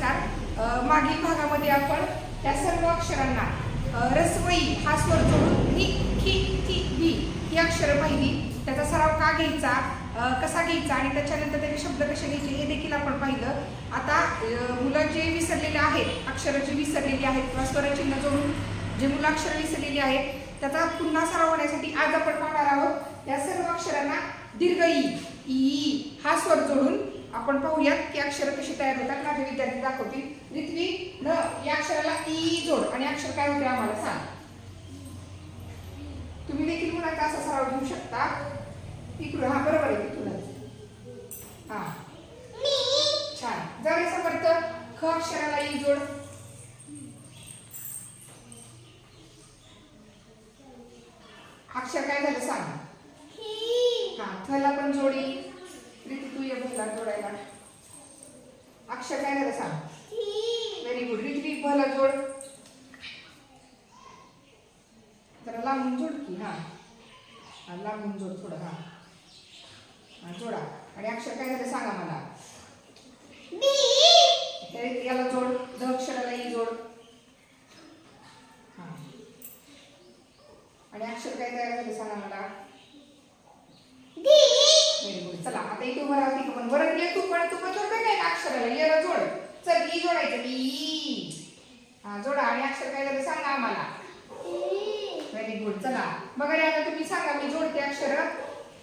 नमस्कार. मागील भागामध्ये आपण त्या सर्व अक्षरांना रसवई हा स्वर जोडून नि खी ती बी ही अक्षरं पाहिली. त्याचा सराव का घ्यायचा? कसा घ्यायचा? आणि त्याच्यानंतर त्याचे शब्द कसे घ्यायचे? हे देखील आपण पाहिलं. आता मुलं जे विसरलेले आहेत अक्षरं जी विसरलेली आहेत किंवा स्वरचिन्ह जोडून जे मुलं अक्षरं विसरलेली आहेत त्याचा पुन्हा सराव होण्यासाठी आज आपण पाहणार आहोत. या सर्व अक्षरांना दीर्घ ई ई हा स्वर जोडून आपण पाहूयात की अक्षर कशी तयार होतात. माझे विद्यार्थी दाखवतील. रित्वी न या अक्षराला ई जोड. आणि अक्षर काय होते आम्हाला सांग. तुम्ही देखील मुलाचा असा सराव घेऊ शकता? इकडून. हा बरोबर आहे तिथूनच. हा. छान. जर समर्थ. ख अक्षराला ई जोड. अक्षर काय झालं सांग. हा थला पण जोडी. प्रीती तू ये भला जोडायला. अक्षर काय झालं सांग. व्हेरी गुड रिती भला जोड. जरा लांबून जोड की हा. हा लांबून जोड थोडं हा. हा जोडा. आणि अक्षर काय झालं सांगा मला. याला जोड. द अक्षराला ही जोड. हा. आणि अक्षर काय तयार झालं सांगा मला. चला आता इथे वर आली का? पण वर ये तू पण तू पण जोड काय अक्षराला? येला जोड. चल ई जोडायचं ई. हा जोडा आणि अक्षर काय झालं सांगा आम्हाला. व्हेरी गुड चला बघा रे आता तुम्ही सांगा मी जोडते अक्षर.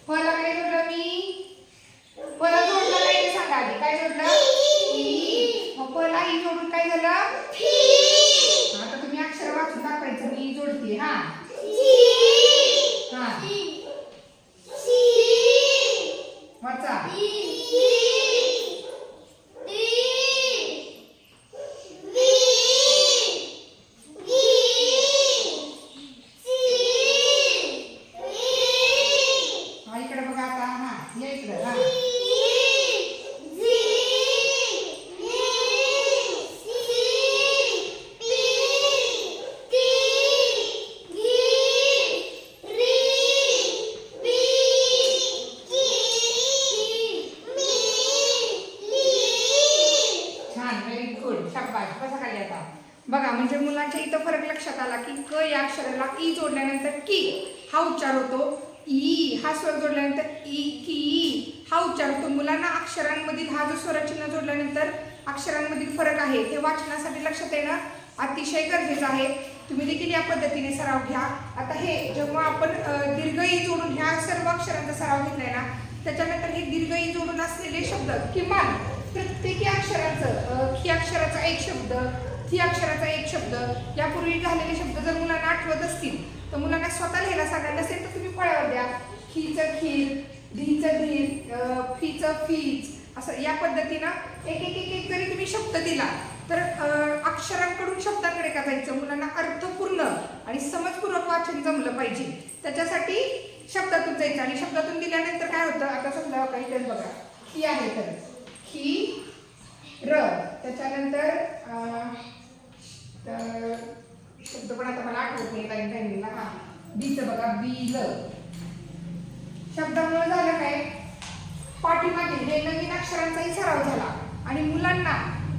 फला काय जोडलं मी? फला जोडलं काय ते सांगा आधी. काय जोडलं? ई. मग फला ई जोडून काय झालं आता तुम्ही अक्षर वाचून दाखवायचं मी ई जोडते हा हा वाचा हा इकडे बघा आता हा या इकडे हा छान व्हेरी गुड शाबाश बसा खाली आता बघा म्हणजे मुलांच्या इथं फरक लक्षात आला की क या अक्षराला ई जोडल्यानंतर की हा उच्चार होतो ई. हा स्वर जोडल्यानंतर ई की हा उच्चार होतो मुलांना अक्षरांमधील हा जो स्वरचिन्ह जोडल्यानंतर अक्षरांमधील फरक आहे हे वाचनासाठी लक्षात येणं अतिशय गरजेचं आहे. तुम्ही देखील या पद्धतीने सराव घ्या. आता हे जेव्हा आपण दीर्घ ई जोडून ह्या सर्व अक्षरांचा सराव घेतलाय ना त्याच्यानंतर हे दीर्घ ई जोडून असलेले शब्द किमान प्रत्येकी अक्षराचं की अक्षराचा एक शब्द थी अक्षराचा एक शब्द यापूर्वी झालेले शब्द जर मुलांना आठवत असतील तर मुलांना स्वतः लिहायला सांगायला असेल तर तुम्ही फळ्यावर द्या. खीचं खीर धीचं धीर फीचं फीज असं या पद्धतीनं एक एक एक एक जरी तुम्ही शब्द दिला तर अक्षरांकडून शब्दांकडे का जायचं? मुलांना अर्थपूर्ण आणि समजपूर्वक वाचन जमलं पाहिजे. त्याच्यासाठी शब्दातून जायचं आणि शब्दातून दिल्यानंतर काय होतं? आता समजा काही तर बघा. ही आहे तर ही र. त्याच्यानंतर शब्द पण आता मला आठवत नाही टाइम टाइमिंगला हा बीचं बघा बी ल शब्दामुळे झालं काय? पाठीमागे हे नवीन अक्षरांचाही सराव झाला. आणि मुलांना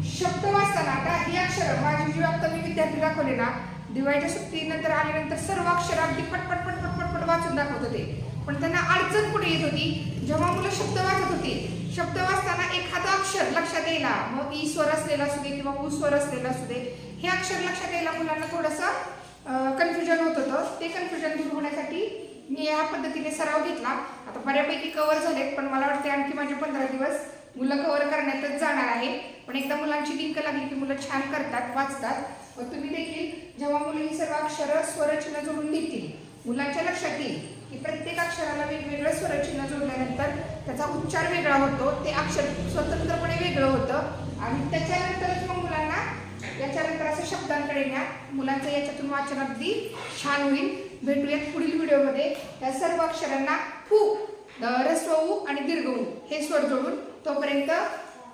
शब्द वाचताना आता ही अक्षर माझी जी आता मी विद्यार्थी दाखवले ना दिवाळीच्या सुट्टीनंतर आल्यानंतर सर्व अक्षर अगदी पटपट पटपट पटपट वाचून दाखवत होते. पण त्यांना अडचण कुठे येत होती? जेव्हा मुलं शब्द वाचत होते शब्द वाचताना अक्षर लक्षात यायला. मग ई स्वर असलेला असू दे किंवा ऊ स्वर असलेला असू दे हे अक्षर लक्षात यायला मुलांना थोडंसं कन्फ्युजन होत होतं. ते कन्फ्युजन दूर होण्यासाठी मी या पद्धतीने सराव घेतला. आता बऱ्यापैकी कव्हर झालेत पण मला वाटते आणखी माझे पंधरा दिवस मुलं कव्हर करण्यातच जाणार आहे पण एकदा मुलांची लिंक लागली की मुलं छान करतात वाचतात. व तुम्ही देखील जेव्हा मुलं ही सर्व अक्षरं स्वरचना जोडून देतील मुलांच्या लक्षात येईल की प्रत्येक अक्षराला वेगवेगळं स्वरचिन्ह जोडल्यानंतर त्याचा उच्चार वेगळा होतो ते अक्षर स्वतंत्रपणे वेगळं होतं. आणि त्याच्यानंतरच मग मुलांना याच्यानंतर असं शब्दांकडे न्या मुलांचं याच्यातून वाचन अगदी छान होईल. भेटूयात पुढील व्हिडिओमध्ये. या सर्व अक्षरांना फू रस्व ऊ आणि दीर्घ ऊ हे स्वर जोडून तोपर्यंत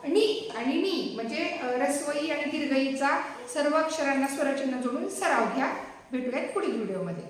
नी आणि नी म्हणजे रस्वई आणि दीर्घईचा सर्व अक्षरांना स्वरचिन्ह जोडून सराव घ्या. भेटूयात पुढील व्हिडिओमध्ये.